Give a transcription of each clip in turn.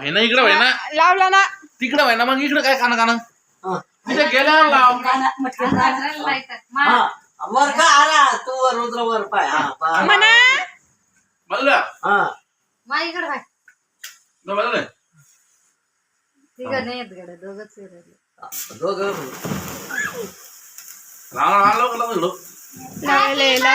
व्हाय ना इकडे व्हाय ना लावला ना. तिकडे व्हाय ना मग इकडे काय काना काना हा. तिथे गेल्यावर लाव हा. वर का आला? तू वर रुद्र वर पाय. हा. म्हणा बदल हा. माझ्याकडे काय बदल तिघं नाही येत दोघच दोघं. लाव लाव लाव लाव लाव लावलेला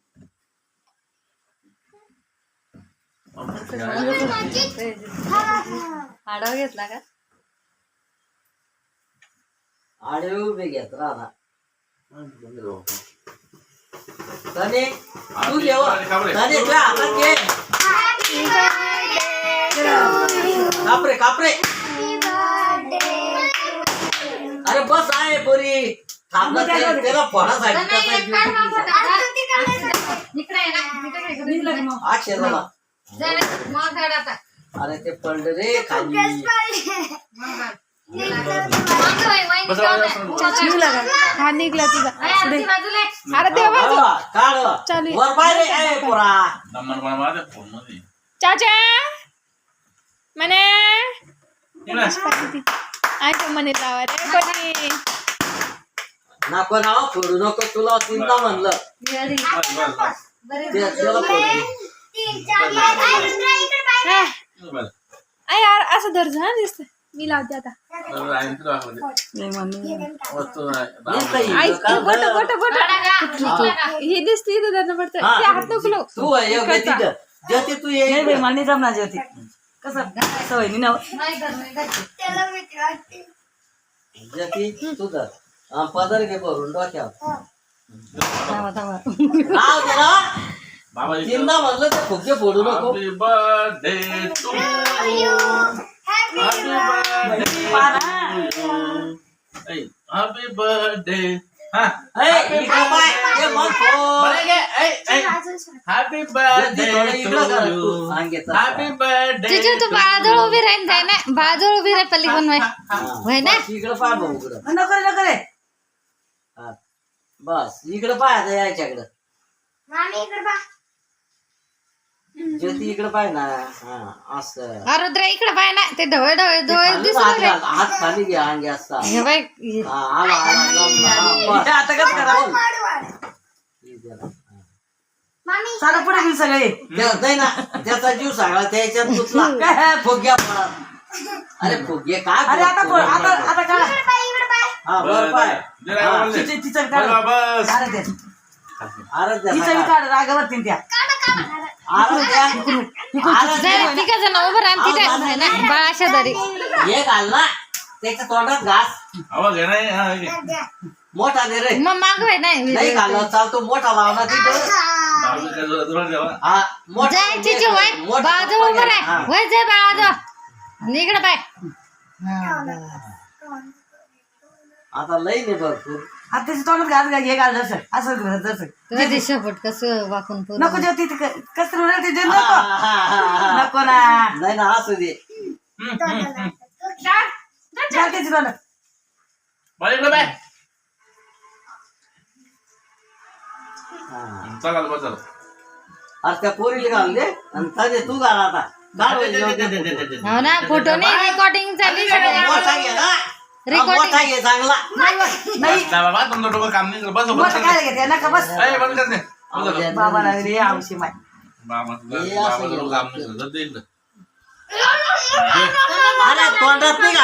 आडव घेतला का? आडवे उभे घेत राहा तने तू जेव तने तुझ्या हातात घे. कापरे कापरे. अरे बस आहे पोरी. थांबलं त्याला त्याला फोडासाठी त्याचा अरे ते पडलं रे खाली. निघला हा तुझा. अरे, आरती बाजूला आहे. अरे देवा काढ, काढ. चालू आहे. वर पाय रे ए पोरा. नंबर मला माझ्या फोनमध्ये चाचा म्हणे. ऐक म्हणे लावा रे कोणी नको ना फोडू नको तुला चिंता म्हणलं. घरी. बस, बस, बस. बरे ते त्याला फोडू. हा. बस. आ यार असं धर हा दिसत मी लावते आता? हे दिसते इथं धरणं पडतं हा. ते हात नको. तू ज्योती तू ये नाही बाई मला नाही जमणार कसं सवय नाही ना. ज्योती तू धर हा, पदर घे भरून डोक्यावर बाबा इकडे. म्हणलं फोडू नको Happy birthday to you. Happy birthday to you. Hey, happy birthday. हा. ए, इकडं पाय ए, मन फोड. बरं घे. ए, ए. Happy ज्योती birthday थोडं इकडं कर to Tu you. सांगेचं Happy birthday जिजू Tu to बाजूला you. उभी राहीन जाय ना बाजूला उभी राही पल्ली पण होय ना? इकडं पाय भाऊ इकडं नको रे नको रे हा. बस इकडं पाय आता यायच्याकडं ज्योती इकडं पाय ना हा असं. रुद्र इकडे पाय ना. ते ढवळ ढवळ डोळे खाली हात घाल, हात खाली घ्या अंगे असता हे हा, आला आला जमला, हा, बस. आता कसं करा हे जरा, पुढे सगळे. त्या- नाही ना त्याचा जीव सगळा त्याच्यात काय? फुग्या पडत अरे फुगे काय अरे आता कोण? आता आता काढा हा बरं, पाय. हा. तिचं तिचं काढा बस. अरे तिचं. काढ. रागावरती त्या. तिघ जण उभं तिथे आहे ना बाळाशा दरी हे घाल ना. त्याच्या तोंडात घास. हवा घे नाही, हा, घे. मोठा दे रे मग माग होय नाही चालतो मोठा लावला तिथं. बाबा काय जोरात जोरात द्यावा. हा मोठा जाय चिचू वय. मोठा बाजू पप्पा उभं घ्या. राह. हा. वय जाय बाळाजो इकडे पाय. आता लई नाही भरपूर आता त्याच्या तोंडात घाल घाल, हे घाल जसं असं घाल, जसं दिशा कसं वाकून पुरं. नको जेवती कसं म्हणा ते जे हा, नको हा, हा, हा. नको ना नाही ना असू दे. घाल त्याच्या तोंडात. हा. चला त्या पोरीला घाल दे आणि तने तू घाल आता दे. हो ना फोटो नाही रेकॉर्डिंग चालली मोठा हा. मोठा घे चांगला नाही बस ना बाबा तुमचं डोकं काम नाही. बस बस मोठं काय घेते नका बस ए, बंद कर ते. बंद कर. अरे, बाबा लागले आवशी माय बाबा तुझं बाबा असं तुझं काम नाही करत. दे इकडं. अरे तोंडात नाही